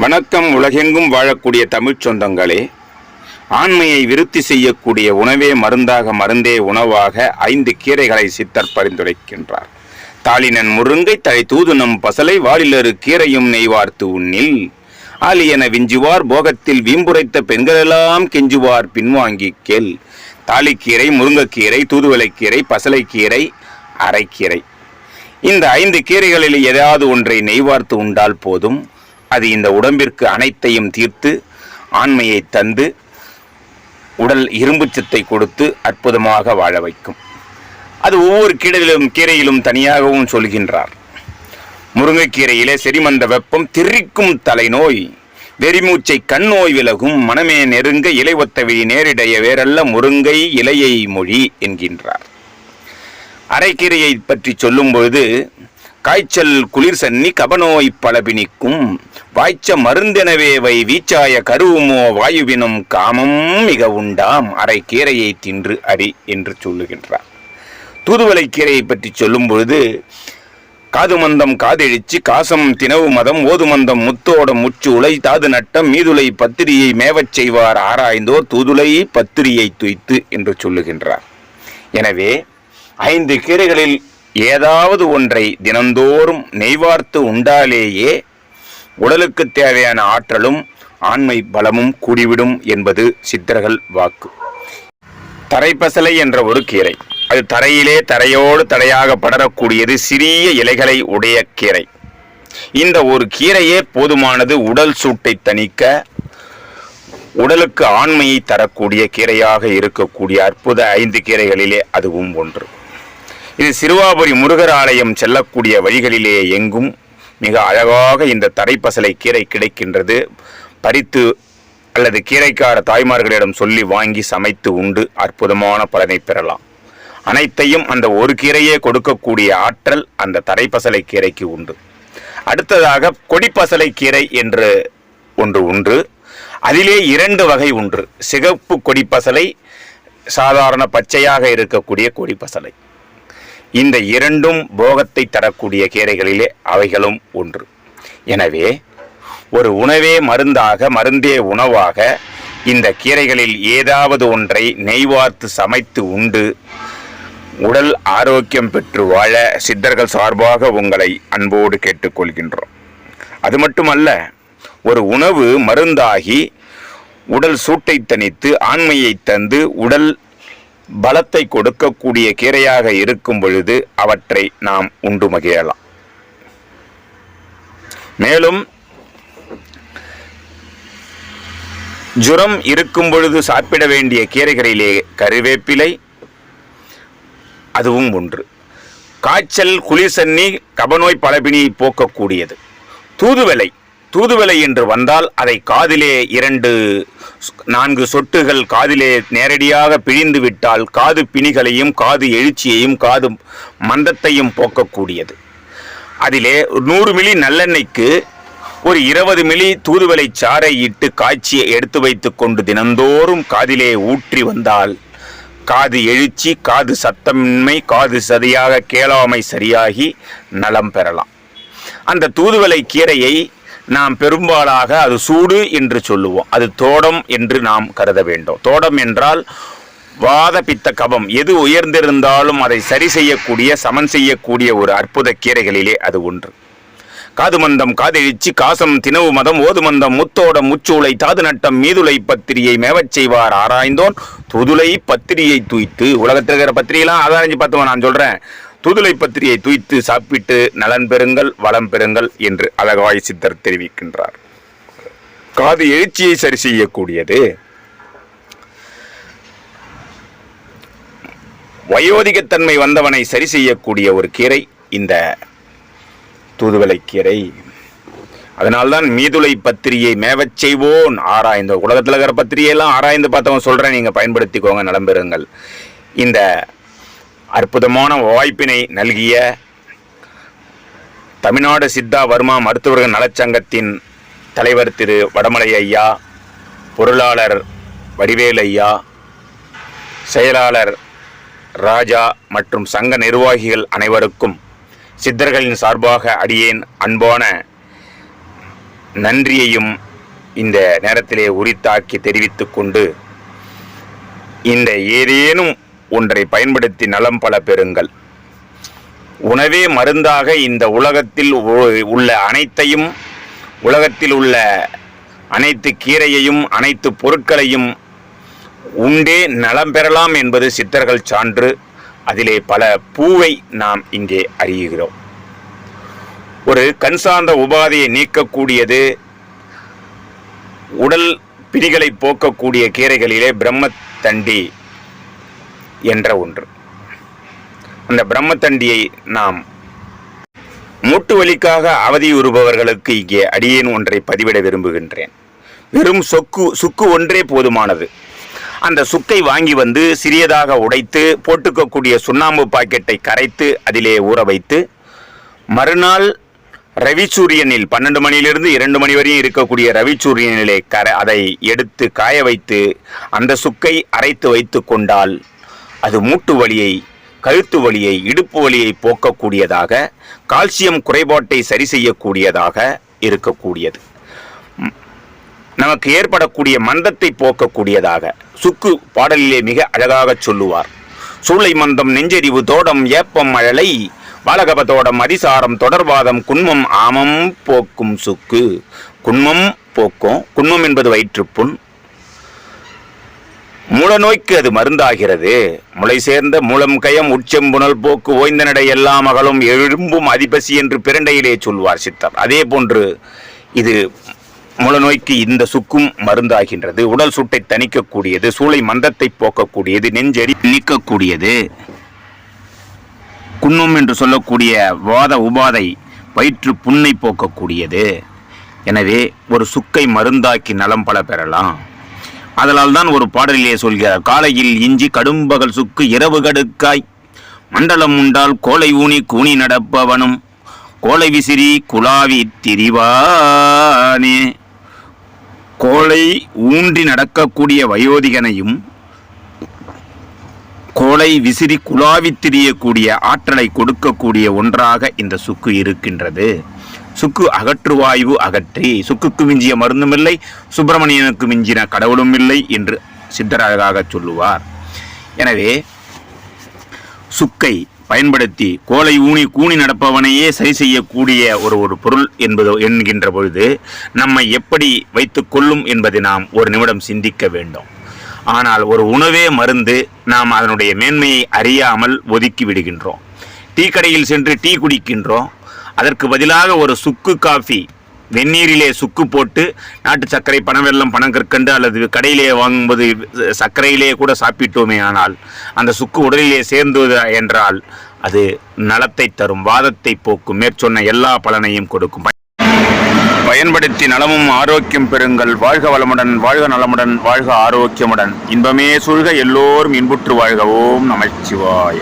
வணக்கம் உலகெங்கும் வாழக்கூடிய தமிழ்ச் சொந்தங்களே ஆண்மையை விருத்தி செய்யக்கூடிய உணவே மருந்தாக மருந்தே உணவாக ஐந்து கீரைகளை சித்தர் பரிந்துரைக்கின்றார். தாளினன் முருங்கை தலை தூதுனம் பசலை வாலிலரு கீரையும் நெய்வார்த்து உண்ணில். ஆலியன விஞ்சுவார் போகத்தில் வீம்புரைத்த பெண்களெல்லாம் கெஞ்சுவார் பின்வாங்கி கேள். தாலிக்கீரை முருங்கைக்கீரை தூதுவளைக்கீரை பசலைக்கீரை அரைக்கீரை. இந்த ஐந்து கீரைகளில் ஏதாவது ஒன்றை நெய்வார்த்து உண்டால் போதும். அது இந்த உடம்பிற்கு அனைத்தையும் தீர்த்து ஆண்மையை தந்து உடல் இரும்பு சத்தை கொடுத்து அற்புதமாக வாழ வைக்கும். அது ஒவ்வொரு கீரையிலும் கீரையிலும் தனியாகவும் சொல்கின்றார். முருங்கைக்கீரையிலே செரிமந்த வெப்பம் திரிக்கும் தலைநோய் வெறிமூச்சை கண் நோய் விலகும் மனமே நெருங்க இலை ஒத்த நேரிடைய வேறல்ல முருங்கை இலையை மொழி என்கின்றார். அரைக்கீரையை பற்றி சொல்லும்பொழுது காய்ச்சல் குளிர் சன்னி கபநோய் பலபினிக்கும் வாய்ச்ச மருந்தெனவே வை வீச்சாய கருவுமோ வாயுவினும் காமம் மிக உண்டாம். அரை கீரையை தின்று அடி என்று சொல்லுகின்றார். தூதுவளை கீரையை பற்றி சொல்லும் பொழுது காதுமந்தம் காதெழுச்சி காசம் தினவு மதம் ஓதுமந்தம் முத்தோட முச்சு உலை தாது நட்டம் மீதுலை பத்திரியை மேவச் செய்வார் ஆராய்ந்தோர் தூதுலை பத்திரியை துய்த்து என்று சொல்லுகின்றார். எனவே ஐந்து கீரைகளில் ஏதாவது ஒன்றை தினந்தோறும் நெய்வார்த்து உண்டாலேயே உடலுக்கு தேவையான ஆற்றலும் ஆண்மை பலமும் கூடிவிடும் என்பது சித்தர்கள் வாக்கு. தரைப்பசலை என்ற ஒரு கீரை. அது தரையிலே தரையோடு தரையாக படரக்கூடியது சிறிய இலைகளை உடைய கீரை. இந்த ஒரு கீரையே போதுமானது உடல் சூட்டை தணிக்க உடலுக்கு ஆண்மையை தரக்கூடிய கீரையாக இருக்கக்கூடிய அற்புத ஐந்து கீரைகளிலே அதுவும் ஒன்று. இது சிறுவாபுரி முருகர் ஆலயம் செல்லக்கூடிய வழிகளிலே எங்கும் மிக அழகாக இந்த தரைப்பசலை கீரை கிடைக்கின்றது. பறித்து அல்லது கீரைக்கார தாய்மார்களிடம் சொல்லி வாங்கி சமைத்து உண்டு. அற்புதமான பலனை பெறலாம். அனைத்தையும் அந்த ஒரு கீரையே கொடுக்கக்கூடிய ஆற்றல் அந்த தரைப்பசலை கீரைக்கு உண்டு. அடுத்ததாக கொடிப்பசலை கீரை என்று ஒன்று உண்டு. அதிலே இரண்டு வகை உண்டு. சிகப்பு கொடிப்பசலை சாதாரண பச்சையாக இருக்கக்கூடிய கொடிப்பசலை. இந்த இரண்டும் போகத்தை தரக்கூடிய கீரைகளிலே அவைகளும் ஒன்று. எனவே ஒரு உணவே மருந்தாக மருந்தே உணவாக இந்த கீரைகளில் ஏதாவது ஒன்றை நெய்வார்த்து சமைத்து உண்டு. உடல் ஆரோக்கியம் பெற்று வாழ சித்தர்கள் சார்பாக உங்களை அன்போடு கேட்டுக்கொள்கின்றோம். அது மட்டுமல்ல ஒரு உணவு மருந்தாகி உடல் சூட்டை தணித்து ஆண்மையை தந்து உடல் பலத்தை கொடுக்கக்கூடிய கீரையாக இருக்கும் பொழுது அவற்றை நாம் உண்டு மகிழலாம். மேலும் ஜுரம் இருக்கும் பொழுது சாப்பிட வேண்டிய கீரைகளிலே கருவேப்பிலை அதுவும் ஒன்று. காய்ச்சல் குளிர்சன்னி கபநோய் பலபினியை போக்கக்கூடியது. தூதுவளை தூதுவளை என்று வந்தால் அதை காதிலே இரண்டு நான்கு சொட்டுகள் காதிலே நேரடியாக பிழிந்து விட்டால் காது பிணிகளையும் காது எழுச்சியையும் காது மந்தத்தையும் போக்கக்கூடியது. அதிலே நூறு மில்லி நல்லெண்ணெய்க்கு ஒரு இருபது மில்லி தூதுவளை சாறை இட்டு காய்ச்சி எடுத்து வைத்து கொண்டு தினந்தோறும் காதிலே ஊற்றி வந்தால் காது எழுச்சி காது சத்தமின்மை காது சதியாக கேளாமை சரியாகி நலம் பெறலாம். அந்த தூதுவளை கீரையை நாம் பெரும்பாலாக அது சூடு என்று சொல்லுவோம். அது தோடம் என்று நாம் கருத வேண்டும். தோடம் என்றால் வாத பித்த கபம். எது உயர்ந்திருந்தாலும் அதை சரி செய்யக்கூடிய சமன் செய்யக்கூடிய ஒரு அற்புத கீரைகளிலே அது ஒன்று. காதுமந்தம் காதெழுச்சி காசம் தினவு மதம் ஓதுமந்தம் முத்தோட முச்சூளை தாது நட்டம் மீதுளை பத்திரியை மேவச் செய்வார். ஆராய்ந்தோன் துதுளை பத்திரியை தூய்த்து உலகத்தில் இருக்கிற பத்திரியெல்லாம் ஆராய்ஞ்சு பார்த்துவோம் நான் சொல்றேன். தூதுளை பத்திரியை தூய்த்து சாப்பிட்டு நலன் பெறுங்கள் வளம் பெறுங்கள் என்று அழகாய் சித்தர் தெரிவிக்கின்றார். காது எழுச்சியை சரி செய்யக்கூடியது. வயோதிகத்தன்மை வந்தவனை சரி செய்யக்கூடிய ஒரு கீரை இந்த தூதுவளை கீரை. அதனால்தான் மீதுளை பத்திரியை மேவச் செய்வோன். ஆராய்ந்த உலகத்தில் இருக்கிற பத்திரியெல்லாம் ஆராய்ந்து பார்த்தவன் சொல்கிறேன் நீங்கள் பயன்படுத்திக்கோங்க நலம் பெறுங்கள். இந்த அற்புதமான வாய்ப்பினை நல்கிய தமிழ்நாடு சித்தா வர்மா மருத்துவர்கள் நலச்சங்கத்தின் தலைவர் திரு வடமலை ஐயா பொருளாளர் வடிவேல் ஐயா செயலாளர் ராஜா மற்றும் சங்க நிர்வாகிகள் அனைவருக்கும் சித்தர்களின் சார்பாக அடியேன் அன்பான நன்றியையும் இந்த நேரத்திலே உரித்தாக்கி தெரிவித்துக் கொண்டு இந்த ஏதேனும் ஒன்றை பயன்படுத்தி நலம் பல பெறுங்கள். உணவே மருந்தாக இந்த உலகத்தில் உள்ள அனைத்தையும் உலகத்தில் உள்ள அனைத்து கீரையையும் அனைத்து பொருட்களையும் உண்டே நலம் பெறலாம் என்பது சித்தர்கள் சான்று. அதிலே பல பூவை நாம் இங்கே அறியுகிறோம் ஒரு கண் சார்ந்த உபாதையை நீக்கக்கூடியது உடல் பிடிகளை போக்கக்கூடிய கீரைகளிலே பிரம்மத்தண்டி என்ற ஒன்று. அந்த பிரம்மத்தண்டியை நாம் மூட்டு வலிக்காக அவதியுறுபவர்களுக்கு இங்கே அடியேன் ஒன்றை பதிவிட விரும்புகின்றேன். வெறும் சொக்கு சுக்கு ஒன்றே போதுமானது. அந்த சுக்கை வாங்கி வந்து சிறியதாக உடைத்து போட்டுக்கக்கூடிய சுண்ணாம்பு பாக்கெட்டை கரைத்து அதிலே ஊற வைத்து மறுநாள் ரவிச்சூரியனில் பன்னெண்டு மணியிலிருந்து இரண்டு மணி வரையும் இருக்கக்கூடிய ரவிச்சூரியனிலே கரை அதை எடுத்து காய வைத்து அந்த சுக்கை அரைத்து வைத்து கொண்டால் அது மூட்டு வலியை கழுத்து வலியை இடுப்பு வலியை போக்கக்கூடியதாக கால்சியம் குறைபாட்டை சரி செய்யக்கூடியதாக இருக்கக்கூடியது. நமக்கு ஏற்படக்கூடிய மந்தத்தை போக்கக்கூடியதாக. சுக்கு பாடலிலே மிக அழகாக சொல்லுவார். சூளை மந்தம் நெஞ்செறிவு தோடம் ஏப்பம் மழலை பாலகபதோடம் அதிசாரம் தொடர்வாதம் குன்மம் ஆமம் போக்கும் சுக்கு. குன்மம் போக்கும் குன்மம் என்பது வயிற்றுப்புண் மூலநோய்க்கு அது மருந்தாகிறது. முளை சேர்ந்த மூலம் கயம் உச்சம்புணல் போக்கு ஓய்ந்த நடை எல்லா மகளும் எழும்பும் அதிபசி என்று பிரண்டையிலே சொல்வார் சித்தர். அதே போன்று இது மூலநோய்க்கு இந்த சுக்கும் மருந்தாகின்றது. உடல் சுட்டை தணிக்கக்கூடியது சூளை மந்தத்தை போக்கக்கூடியது நெஞ்செறி நீக்கக்கூடியது. குன்னும் என்று சொல்லக்கூடிய வாத உபாதை வயிற்று புண்ணை போக்கக்கூடியது. எனவே ஒரு சுக்கை மருந்தாக்கி நலம் பல பெறலாம். அதனால் தான் ஒரு பாடலிலே சொல்கிறார் காலையில் இஞ்சி கடும்பகல் சுக்கு இரவு கடுக்காய். மண்டலம் உண்டால் கோலை ஊனி கூனி நடப்பவனும். கோலை விசிறி குலாவி திரிவானே. கோலை ஊன்றி நடக்கக்கூடிய வயோதிகனையும் கோலை விசிறி குலாவித் திரியக்கூடிய ஆற்றலை கொடுக்கக்கூடிய ஒன்றாக இந்த சுக்கு இருக்கின்றது. சுக்கு அகற்றுவாய்வு அகற்றி சுக்குக்கு மிஞ்சிய மருந்தும் இல்லை சுப்பிரமணியனுக்கு மிஞ்சின கடவுளும் இல்லை என்று சித்தர் அழகாக சொல்லுவார். எனவே சுக்கை பயன்படுத்தி கோலை ஊனி கூனி நடப்பவனையே சரி செய்யக்கூடிய ஒரு ஒரு பொருள் என்பது என்கின்ற பொழுது நம்மை எப்படி வைத்து கொள்ளும் என்பதை நாம் ஒரு நிமிடம் சிந்திக்க வேண்டும். ஆனால் ஒரு உணவே மருந்து நாம் அதனுடைய மேன்மையை அறியாமல் ஒதுக்கி விடுகின்றோம். டீ கடையில் சென்று டீ குடிக்கின்றோம். அதற்கு பதிலாக ஒரு சுக்கு காஃபி. வெந்நீரிலே சுக்கு போட்டு நாட்டு சர்க்கரை பனவெல்லம் பனங்கற்கண்டு அல்லது கடையிலே வாங்கும்போது சர்க்கரையிலே கூட சாப்பிட்டோமே ஆனால் அந்த சுக்கு உடலிலே சேர்ந்தது என்றால் அது நலத்தை தரும் வாதத்தை போக்கும் மேற்சொன்ன எல்லா பலனையும் கொடுக்கும். பயன்படுத்தி நலமும் ஆரோக்கியம் பெறுங்கள் வாழ்க வளமுடன் வாழ்க நலமுடன் வாழ்க ஆரோக்கியமுடன். இன்பமே சூழ்க எல்லோரும் இன்புற்று வாழ்க. ஓம் நமச்சிவாய.